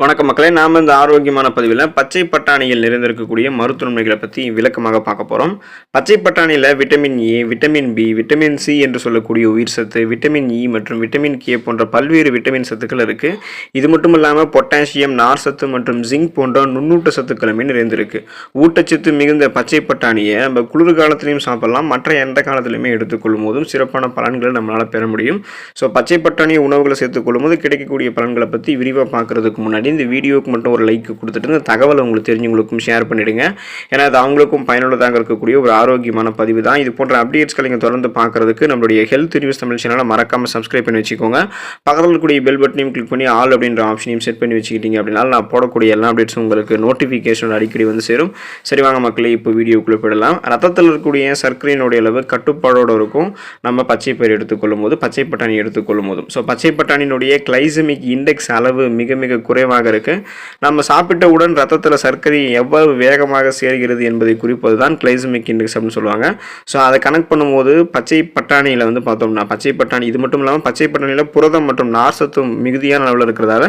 வணக்கம் மக்களே நாம் இந்த ஆரோக்கியமான பதிவில் பச்சை பட்டாணியில் நிறைந்திருக்கக்கூடிய மருத்துவமனைகளை பற்றி விளக்கமாக பார்க்க போகிறோம் பச்சை பட்டாணியில் vitamin A vitamin B vitamin C என்று சொல்லக்கூடிய உயிர் சத்து விட்டமின் இ e மற்றும் விட்டமின் கே போன்ற பல்வேறு விட்டமின் சத்துக்கள் இருக்குது இது மட்டும் இல்லாமல் பொட்டாசியம் நார் சத்து மற்றும் ஜிங்க் போன்ற நுண்ணூட்ட சத்துக்களுமே நிறைந்திருக்கு. ஊட்டச்சத்து மிகுந்த பச்சை பட்டாணியை நம்ம குளிர்காலத்திலையும் சாப்பிடலாம். மற்ற எந்த காலத்திலையுமே எடுத்துக்கொள்ளும் போதும் சிறப்பான பலன்களை நம்மளால் பெற முடியும். ஸோ பச்சை பட்டாணி உணவுகளை சேர்த்துக்கொள்ளும் போது கிடைக்கக்கூடிய பலன்களை பற்றி விரிவாக பார்க்குறதுக்கு முன்னாடி இந்த வீடியோவுக்கு மட்டும் ஒரு லைக் கொடுத்துட்டு இந்த தகவலை உங்களுக்கு தெரிஞ்சவங்களுக்கும் ஷேர் பண்ணிவிடுங்க ஏன்னா அது அவங்களுக்கும் பயனுள்ளதாக இருக்கக்கூடிய ஒரு ஆரோக்கியமான பதிவு தான். இது போன்ற அப்டேட்ஸ்களை நீங்கள் தொடர்ந்து பார்க்குறதுக்கு நம்மளுடைய ஹெல்த் நியூஸ் தமிழ் சேனலை மறக்காமல் சப்ஸ்கிரைப் பண்ணி வச்சுக்கோங்க. பக்கத்தில் இருக்கக்கூடிய பெல் பட்டனையும் கிளிக் பண்ணி ஆல் அப்படின்ற ஆப்ஷனையும் செட் பண்ணி வச்சுக்கிட்டீங்க அப்படின்னா நான் போடக்கூடிய எல்லா அப்டேட்ஸும் உங்களுக்கு நோட்டிஃபிகேஷன் அடிக்கடி வந்து சேரும். சரி வாங்க மக்களே இப்போ வீடியோக்குள்ளே போயிடலாம். ரத்தத்தில் இருக்கக்கூடிய சர்க்கரையினுடைய அளவு கட்டுப்பாடோடு இருக்கும். நம்ம பச்சை பயிர் எடுத்துக்கொள்ளும் போது பச்சை பட்டாணி எடுத்துக்கொள்ளும் போதும் ஸோ பச்சை பட்டாணியினுடைய கிளைசமிக் இண்டெக்ஸ் அளவு மிக மிக குறைவாக இருக்கு. நம்ம சாப்பிட்டவுடன் ரத்தத்தில் சர்க்கரை எவ்வளவு வேகமாக சேர்கிறது என்பதை குறிப்பது தான் கிளைசமிக் இண்டெக்ஸ் அப்படின்னு சொல்லுவாங்க. ஸோ அதை கனெக்ட் பண்ணும்போது பச்சை பட்டாணியில் வந்து பார்த்தோம்னா பச்சை பட்டாணி இது மட்டும் இல்லாமல் பச்சை பட்டாணியில் புரதம் மற்றும் நார்சத்தும் மிகுதியான அளவில் இருக்கிறதால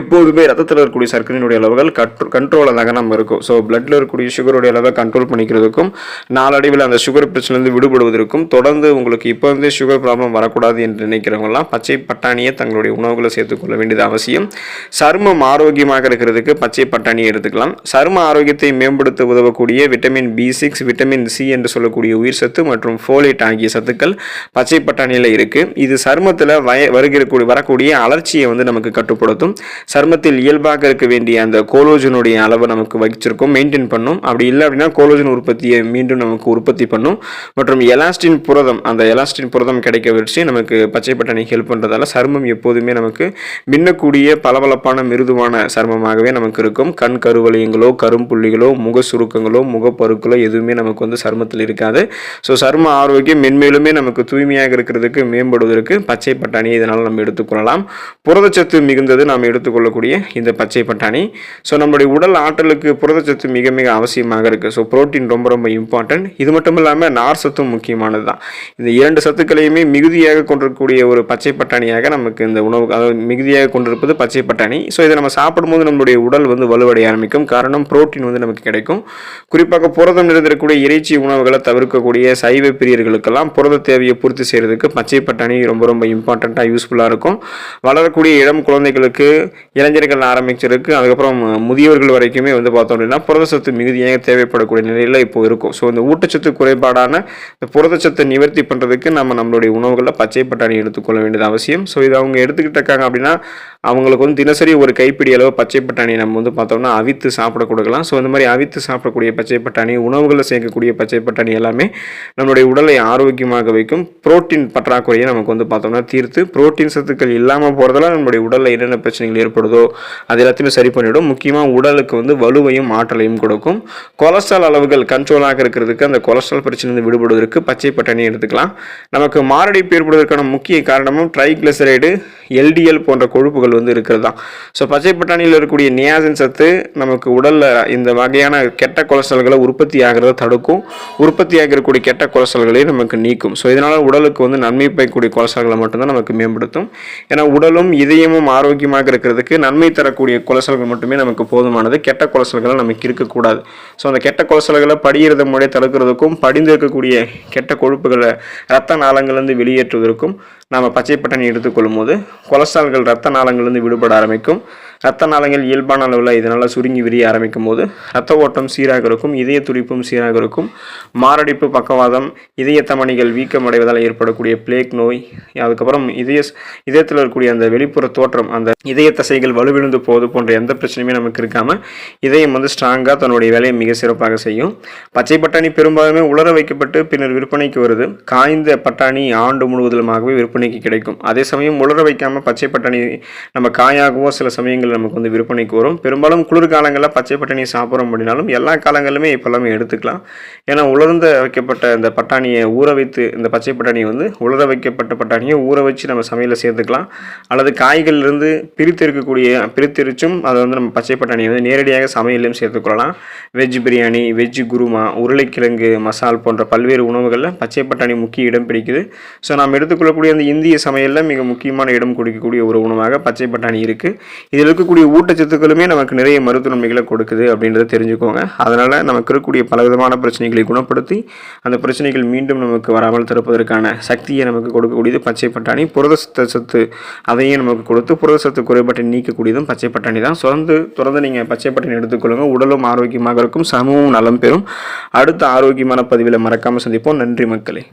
எப்போதுமே ரத்தத்தில் இருக்கக்கூடிய சர்க்கரையினுடைய அளவுகள் கட்ரோ கண்ட்ரோலில் தாங்க நம்ம இருக்கும். ஸோ பிளட்டில் இருக்கக்கூடிய சுகருடைய அளவை கண்ட்ரோல் பண்ணிக்கிறதுக்கும் நாளடைவில் அந்த சுகர் பிரச்சனைலேருந்து விடுபடுவதற்கும் தொடர்ந்து உங்களுக்கு இப்போ வந்து சுகர் ப்ராப்ளம் வரக்கூடாது என்று நினைக்கிறவங்கலாம் பச்சை பட்டாணியை தங்களுடைய உணவுகளை சேர்த்துக்கொள்ள வேண்டியது அவசியம். சருமம் ஆரோக்கியமாக இருக்கிறதுக்கு பச்சை பட்டாணி எடுத்துக்கலாம். சரும ஆரோக்கியத்தை மேம்படுத்த உதவக்கூடிய vitamin B six vitamin C என்று சொல்லக்கூடிய உயிர் சத்து மற்றும் ஃபோலேட் ஆகிய சத்துக்கள் பச்சை பட்டாணியில் இருக்குது இது சருமத்தில் வய வருகிறக்கூடிய வரக்கூடிய அலர்ச்சியை வந்து நமக்கு கட்டுப்படுத்தும். சருமத்தில் இயல்பாக இருக்க வேண்டிய அந்த கோலோஜனுடைய அளவை நமக்கு வகிச்சிருக்கும். மெயின்டைன் பண்ணும். அப்படி இல்லை அப்படின்னா கோலோஜன் உற்பத்தியை மீண்டும் நமக்கு உற்பத்தி பண்ணும். மற்றும் எலாஸ்டின் புரதம் அந்த எலாஸ்டின் புரதம் கிடைக்க வச்சு நமக்கு பச்சை பட்டாணி ஹெல்ப் பண்ணுறதால சருமம் எப்போதுமே நமக்கு மின்னக்கூடிய பளபளப்பான மிருதுவான சர்மமாகவே நமக்கு இருக்கும். கண் கருவளையங்களோ கரும்புள்ளிகளோ முக சுருக்கங்களோ முகப்பருக்களோ எதுவுமே நமக்கு வந்து சருமத்தில் இருக்காது. ஸோ சரும ஆரோக்கியம் மென்மேலுமே நமக்கு தூய்மையாக இருக்கிறதுக்கு மேம்படுவதற்கு பச்சை பட்டாணியை இதனால் நம்ம எடுத்துக்கொள்ளலாம் புரதச்சத்து மிகுந்தது நாம் எடுத்துக்கொள்ளக்கூடிய இந்த பச்சை பட்டாணி. ஸோ நம்மளுடைய உடல் ஆற்றலுக்கு புரதச்சத்து மிக மிக அவசியமாக இருக்குது ஸோ ப்ரோட்டீன் ரொம்ப ரொம்ப இம்பார்ட்டன்ட். இது மட்டும் இல்லாமல் நார் சத்தும் முக்கியமானது தான். இந்த இரண்டு சத்துக்களையுமே மிகுதியாக கொண்டிருக்கக்கூடிய ஒரு பச்சை பட்டாணியாக நமக்கு இந்த உணவு அதாவது மிகுதியாக கொண்டிருப்பது பச்சை பட்டாணி. ஸோ இதை நம்ம சாப்பிடும்போது நம்மளுடைய உடல் வந்து வலுவடைய ஆரம்பிக்கும். காரணம் புரோட்டீன் வந்து நமக்கு கிடைக்கும். குறிப்பாக புரதம் நிறைந்திருக்கக்கூடிய இறைச்சி உணவுகளை தவிர்க்கக்கூடிய சைவ பிரியர்களுக்கெல்லாம் புரத தேவையை பூர்த்தி செய்கிறதுக்கு பச்சை பட்டாணி ரொம்ப ரொம்ப இம்பார்ட்டண்ட்டாக யூஸ்ஃபுல்லாக இருக்கும். வளரக்கூடிய இளம் குழந்தைகளுக்கு இளைஞர்கள் ஆரம்பிச்சிருக்கு. அதுக்கப்புறம் முதியவர்கள் வரைக்குமே வந்து பார்த்தோம் அப்படின்னா புரதச்சத்து மிகுதியாக தேவைப்படக்கூடிய நிலையில் இப்போ இருக்கும். ஸோ இந்த ஊட்டச்சத்து குறைபாடான இந்த புரதச்சத்தை நிவர்த்தி பண்ணுறதுக்கு நம்ம நம்மளுடைய உணவுகளில் பச்சை பட்டாணி எடுத்துக்கொள்ள வேண்டியது அவசியம். ஸோ இது அவங்க எடுத்துக்கிட்டு இருக்காங்க அப்படின்னா அவங்களுக்கு வந்து தினசரி ஒரு கைப்பிடி அளவு பச்சை பட்டாணி நம்ம வந்து பார்த்தோம்னா அவித்து சாப்பிட கொடுக்கலாம். ஸோ இந்த மாதிரி அவித்து சாப்பிடக்கூடிய பச்சை பட்டாணி உணவுகளில் சேர்க்கக்கூடிய பச்சை பட்டாணி எல்லாமே நம்மளுடைய உடலை ஆரோக்கியமாக வைக்கும். புரோட்டீன் பற்றாக்குறையை நமக்கு வந்து பார்த்தோம்னா தீர்த்து புரோட்டீன் சத்துக்கள் இல்லாமல் போகிறதால நம்மளுடைய உடலில் என்னென்ன பிரச்சனைகள் ஏற்படுதோ அது எல்லாத்தையும் சரி பண்ணிவிடும் முக்கியமாக உடலுக்கு வந்து வலுவையும் ஆற்றலையும் கொடுக்கும். கொலஸ்ட்ரால் அளவுகள் கண்ட்ரோலாக இருக்கிறதுக்கு அந்த கொலஸ்ட்ரால் பிரச்சனையிலிருந்து விடுபடுவதற்கு பச்சை பட்டாணி எடுத்துக்கலாம். நமக்கு மாரடைப்பு ஏற்படுவதற்கான முக்கிய காரணமும் ட்ரைக்ளிசரைடு எல்டிஎல் போன்ற கொழுப்புகள் வந்து இருக்கிறது? தான் ஸோ பச்சை பட்டாணியில் இருக்கக்கூடிய நியாசின் சத்து நமக்கு உடலில் இந்த வகையான கெட்ட கொலஸ்ட்ரால்களை உற்பத்தி ஆகிறத தடுக்கும். உற்பத்தி ஆகிறக்கூடிய கெட்ட கொலஸ்ட்ரால்களையும் நமக்கு நீக்கும். ஸோ இதனால் உடலுக்கு வந்து நன்மை பயக்கூடிய கொலஸ்ட்ரால்களை மட்டும்தான் நமக்கு மேம்படுத்தும். ஏன்னா உடலும் இதயமும் ஆரோக்கியமாக இருக்கிறதுக்கு நன்மை தரக்கூடிய கொலஸ்ட்ரால்கள் மட்டுமே நமக்கு போதுமானது. கெட்ட கொலஸ்ட்ரால்கள் நமக்கு இருக்கக்கூடாது ஸோ அந்த கெட்ட கொலஸ்ட்ரால்களை படிகிறத முறை தடுக்கிறதுக்கும் படிந்து இருக்கக்கூடிய கெட்ட கொழுப்புகளை ரத்த நாளங்கள்லேருந்து வெளியேற்றுவதற்கும் நாம் பச்சை பட்டாணி எடுத்துக்கொள்ளும் போது கொலஸ்ட்ரால்கள் ரத்த நாளங்கள்லேருந்து விடுபட ஆரம்பிக்கும். ரத்த நாளங்கள் இயல்பான அளவில் இதனால் சுருங்கி விரிய ஆரம்பிக்கும் போது ரத்த ஓட்டம் சீராக இருக்கும் இதய துடிப்பும் சீராக இருக்கும் மாரடைப்பு பக்கவாதம் இதய தமணிகள் வீக்கம் அடைவதால் ஏற்படக்கூடிய பிளேக் நோய் அதுக்கப்புறம் இதய இதயத்தில் இருக்கக்கூடிய அந்த வெளிப்புற தோற்றம் அந்த இதய தசைகள் வலுவிழுந்து போவது போன்ற எந்த பிரச்சனையுமே நமக்கு இருக்காமல் இதயம் வந்து ஸ்ட்ராங்காக தன்னுடைய வேலையை மிக சிறப்பாக செய்யும். பச்சை பட்டாணி பெரும்பாலுமே உலர வைக்கப்பட்டு பின்னர் விற்பனைக்கு வருது. காய்ந்த பட்டாணி ஆண்டு முழுவதுமாகவே விற்பனைக்கு கிடைக்கும். அதே சமயம் உலர வைக்காமல் பச்சை பட்டாணி நம்ம காயாகவோ சில சமயங்கள் பொருட்கள் நமக்கு வந்து விற்பனைக்கு வரும் பெரும்பாலும் குளிர்காலங்களில் பச்சை பட்டாணி சாப்பிட்றோம் அப்படின்னாலும் எல்லா காலங்களிலுமே இப்போல்லாமே எடுத்துக்கலாம். ஏன்னா உலர்ந்த வைக்கப்பட்ட இந்த பட்டாணியை ஊற வைத்து இந்த பச்சை பட்டாணியை வந்து உலர வைக்கப்பட்ட பட்டாணியை ஊற வச்சு நம்ம சமையலில் சேர்த்துக்கலாம். அல்லது காய்கள்லேருந்து பிரித்து இருக்கக்கூடிய பிரித்தெரிச்சும் அதை வந்து நம்ம பச்சை பட்டாணியை வந்து நேரடியாக சமையலையும் சேர்த்துக்கொள்ளலாம். வெஜ் பிரியாணி வெஜ் குருமா உருளைக்கிழங்கு மசால் போன்ற பல்வேறு உணவுகளில் பச்சை பட்டாணி முக்கிய இடம் பிடிக்குது. ஸோ நாம் எடுத்துக்கொள்ளக்கூடிய அந்த இந்திய சமையலில் மிக முக்கியமான இடம் கொடுக்கக்கூடிய ஒரு உணவாக பச்சை பட்டாணி இருக்குது இதில் இருக்கக்கூடிய ஊட்டச்சத்துக்களுமே நமக்கு நிறைய மருத்துவ நன்மைகளை கொடுக்குது அப்படின்றத தெரிஞ்சுக்கோங்க. அதனால் நமக்கு இருக்கக்கூடிய பலவிதமான பிரச்சனைகளை குணப்படுத்தி அந்த பிரச்சனைகள் மீண்டும் நமக்கு வராமல் தடுப்பதற்கான சக்தியை நமக்கு கொடுக்கக்கூடியது பச்சை பட்டாணி. புரத சத்து அதையும் நமக்கு கொடுத்து புரத சத்து குறைபாட்டை நீக்கக்கூடியதும் பச்சை பட்டாணி தான். தொடர்ந்து தொடர்ந்து நீங்கள் பச்சை பட்டாணி எடுத்துக்கொள்ளுங்க. உடலும் ஆரோக்கியமாக இருக்கும். சமூகம் நலம் பெறும். அடுத்த ஆரோக்கியமான பதிவில் மறக்காமல் சந்திப்போம். நன்றி மக்களே.